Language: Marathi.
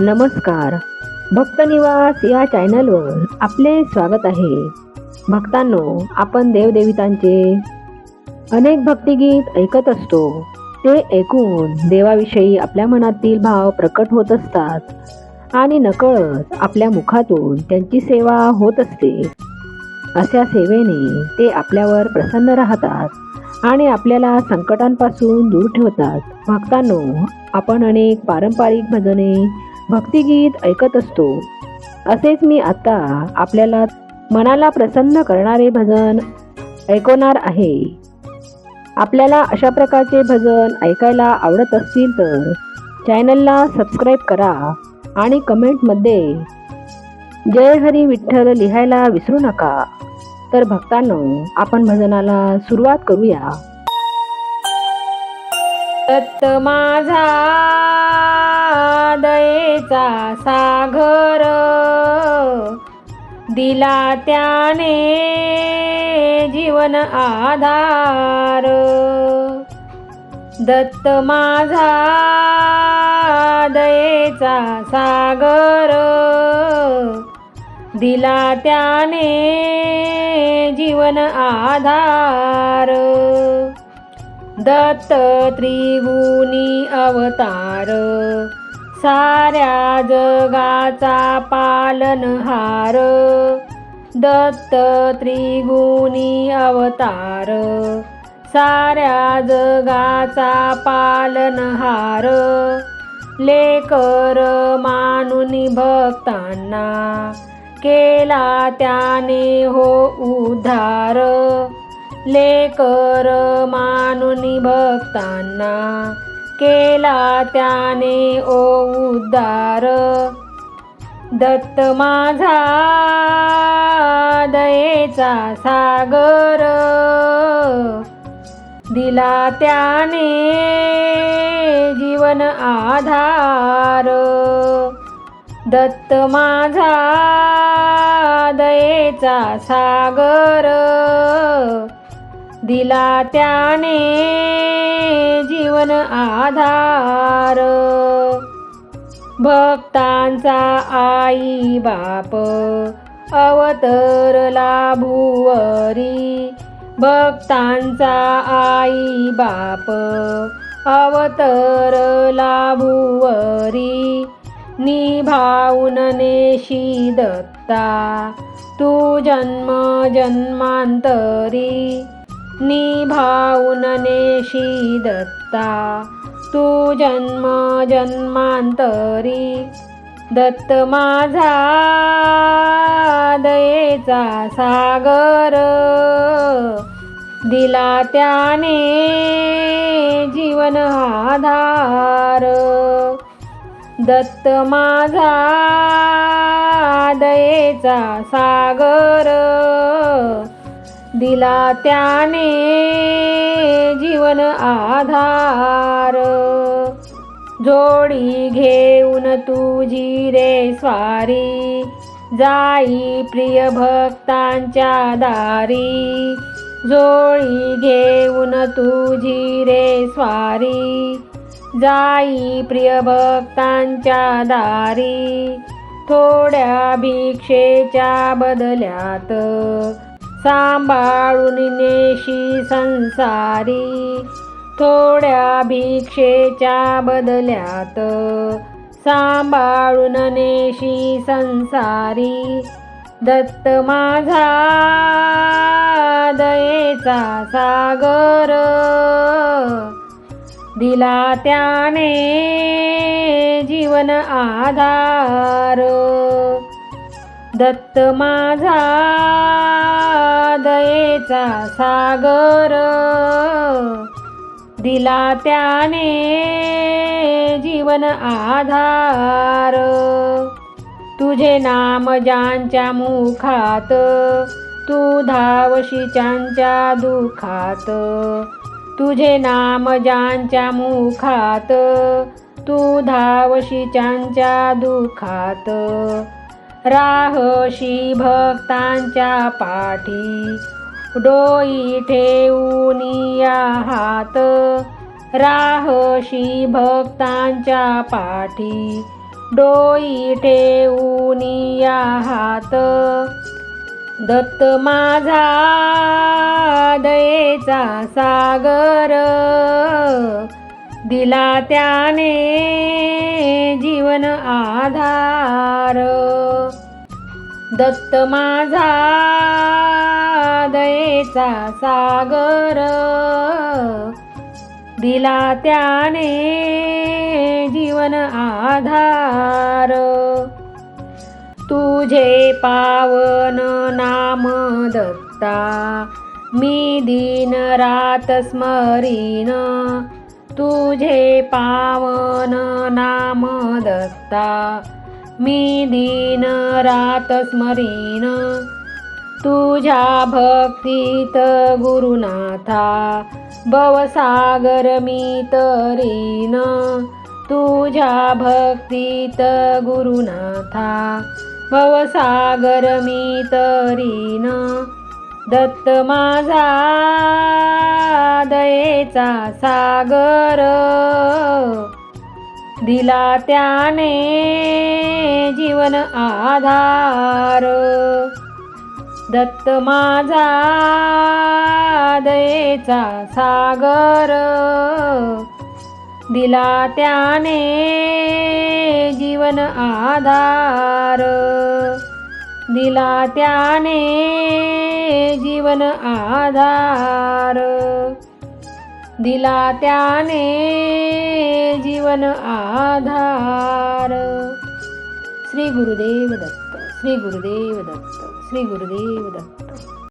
नमस्कार. भक्तनिवास या चॅनलवर आपले स्वागत आहे. भक्तांनो आपण देवदेवितांचे अनेक भक्तिगीत ऐकत असतो. ते ऐकून देवाविषयी आपल्या मनातील भाव प्रकट होत असतात आणि नकळत आपल्या मुखातून त्यांची सेवा होत असते. अशा सेवेने ते आपल्यावर प्रसन्न राहतात आणि आपल्याला संकटांपासून दूर ठेवतात. भक्तांनो आपण अनेक पारंपरिक भजने भक्तिगीत ऐकत असतो. असेच मी आता आपल्याला मनाला प्रसन्न करणारे भजन ऐकवणार आहे. आपल्याला अशा प्रकारचे भजन ऐकायला आवडत असतील तर चॅनलला सबस्क्राईब करा आणि कमेंटमध्ये जय हरी विठ्ठल लिहायला विसरू नका. तर भक्तांनो आपण भजनाला सुरुवात करूया. दत्त माझा दयेचा सागर. दिला त्याने जीवन आधार. दत्त माझा दयेचा सागर. दिला त्याने जीवन आधार. दत्त त्रिगुणी अवतार. साऱ्या जगाचा पालनहार दत्त त्रिगुणी अवतार. साऱ्या जगाचा पालनहार लेकर मानुनी भक्तांना केला त्याने हो उद्धार. लेकर मानुनी भक्तांना केला त्याने ओ उद्धार. दत्त माझा दयेचा सागर. दिला त्याने जीवन आधार. दत्त माझा दयेचा सागर. दिला त्याने जीवन आधार. भक्तांचा आई बाप अवतरला भुवरी भक्तांचा आई बाप अवतरला भुवरी निभावून नेशी दत्ता तू जन्म जन्मांतरी. निभावून नेशी दत्ता तू जन्म जन्मांतरी. दत्त माझा दयेचा सागर. दिला त्याने जीवन आधार. दत्त माझा दयेचा सागर. दिला त्याने जीवन आधार. जोडी घेऊन तुझी रे स्वारी जाई प्रिय भक्तांच्या दारी. जोडी घेऊन तुझी रे स्वारी जाई प्रिय भक्तांच्या दारी. थोड्या भिक्षेच्या बदल्यात सांभाळून नेशी संसारी. थोड्या भिक्षेच्या बदल्यात सांभाळून नेशी संसारी. दत्त माझा दयेचा सागर. दिला त्याने जीवन आधार. दत्त माझा दयेचा सागर. दिला त्याने जीवन आधार. तुझे नाम ज्यांच्या मुखात तू धावशीच्यांच्या दुखात. तुझे नाम ज्यांच्या मुखात तू धावशीच्यांच्या दुखात. राहशी भक्तांच्या पाठी. डोई ठेवून हात. राहशी भक्तांच्या पाठी. डोई ठेवून हात. दत्त माझा दयेचा सागर. दिला त्याने जीवन आधार. दत्त माझा दयेचा सागर. दिला त्याने जीवन आधार. तुझे पावन नाम दत्ता मी दिन रात स्मरीन. तुझे पावन नाम दत्ता मी दिन रात स्मरीन. तुझ्या भक्तीत गुरुनाथा भवसागर मी तरीन. तुझ्या भक्तीत गुरुनाथा भवसागर मी तरीन. दत्त माझा दयेचा सागर. दिला त्याने जीवन आधार. दत्त माझा दयेचा सागर. दिला त्याने जीवन आधार. दिला त्याने जीवन आधार. दिला त्याने जीवन आधार. श्री गुरुदेव दत्त श्री गुरुदेव दत्त श्री गुरुदेव दत्त.